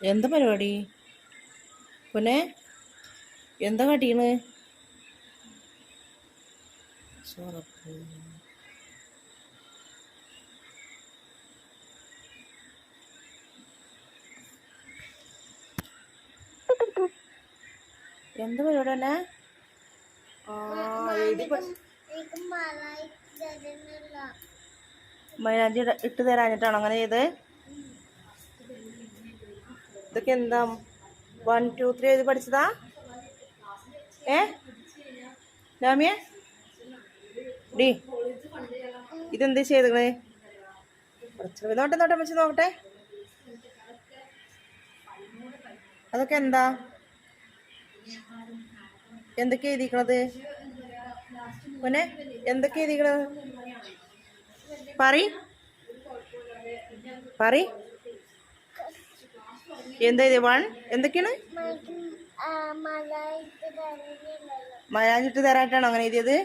എന്താ പരിപാടി? പിന്നെ എന്താ കാട്ടീണ് ചോറപ്പ് എന്ത് പരിപാടി തന്നെ മൈനാജി ഇട്ട് തരാഞ്ഞിട്ടാണോ അങ്ങനെ ചെയ്ത്? ഇതൊക്കെ എന്താ? വൺ ടു ത്രീ എഴുതി പഠിച്ചതാ? ഏ? രാമിയ ഡി. ഇതെന്ത് ചെയ്തത് നോട്ടെ നോട്ടെ വെച്ച് നോക്കട്ടെ. അതൊക്കെ എന്താ? എന്തൊക്കെ എഴുതിക്കണത്? പിന്നെ എന്തൊക്കെ എഴുതിക്കണത്? പറ പറ എന്താ ഇത്? വൺ? എന്തൊക്കെയാണ്? മലയാഞ്ഞിട്ട് തരാനായിട്ടാണോ അങ്ങനെ എഴുതിയത്?